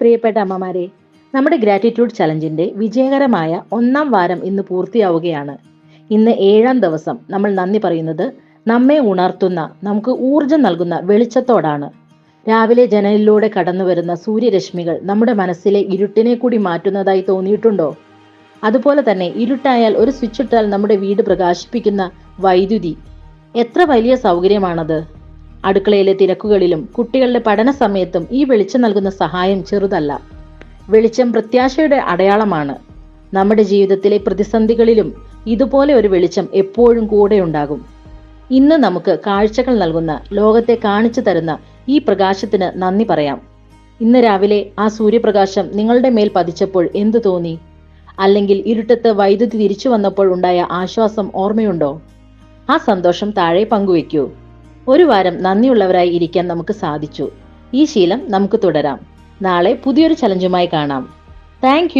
പ്രിയപ്പെട്ട അമ്മമാരെ നമ്മുടെ ഗ്രാറ്റിറ്റ്യൂഡ് ചലഞ്ചിന്റെ വിജയകരമായ ഒന്നാം വാരം ഇന്ന് പൂർത്തിയാവുകയാണ്. ഇന്ന് ഏഴാം ദിവസം. നമ്മൾ നന്ദി പറയുന്നത് നമ്മെ ഉണർത്തുന്ന നമുക്ക് ഊർജം നൽകുന്ന വെളിച്ചത്തോടാണ്. രാവിലെ ജനലിലൂടെ കടന്നു വരുന്ന സൂര്യരശ്മികൾ നമ്മുടെ മനസ്സിലെ ഇരുട്ടിനെ കൂടി മാറ്റുന്നതായി തോന്നിയിട്ടുണ്ടോ? അതുപോലെ തന്നെ ഇരുട്ടായാൽ ഒരു സ്വിച്ച് ഇട്ടാൽ നമ്മുടെ വീട് പ്രകാശിപ്പിക്കുന്ന വൈദ്യുതി. എത്ര വലിയ സൗകര്യമാണത്? അടുക്കളയിലെ തിരക്കുകളിലും കുട്ടികളുടെ പഠന സമയത്തും ഈ വെളിച്ചം നൽകുന്ന സഹായം ചെറുതല്ല. വെളിച്ചം പ്രത്യാശയുടെ അടയാളമാണ്. നമ്മുടെ ജീവിതത്തിലെ പ്രതിസന്ധികളിലും ഇതുപോലെ ഒരു വെളിച്ചം എപ്പോഴും കൂടെയുണ്ടാകും. ഇന്ന് നമുക്ക് കാഴ്ചകൾ നൽകുന്ന ലോകത്തെ കാണിച്ചു തരുന്ന ഈ പ്രകാശത്തിന് നന്ദി പറയാം. ഇന്ന് രാവിലെ ആ സൂര്യപ്രകാശം നിങ്ങളുടെ മേൽ പതിച്ചപ്പോൾ എന്തു തോന്നി? അല്ലെങ്കിൽ ഇരുട്ടത്ത് വൈദ്യുതി തിരിച്ചു വന്നപ്പോൾ ഉണ്ടായ ആശ്വാസം ഓർമ്മയുണ്ടോ? ആ സന്തോഷം താഴെ പങ്കുവെക്കൂ ഒരു വാരം നന്ദിയുള്ളവരായി ഇരിക്കാൻ നമുക്ക് സാധിച്ചു. ഈ ശീലം നമുക്ക് തുടരാം. നാളെ പുതിയൊരു ചലഞ്ചുമായി കാണാം. താങ്ക്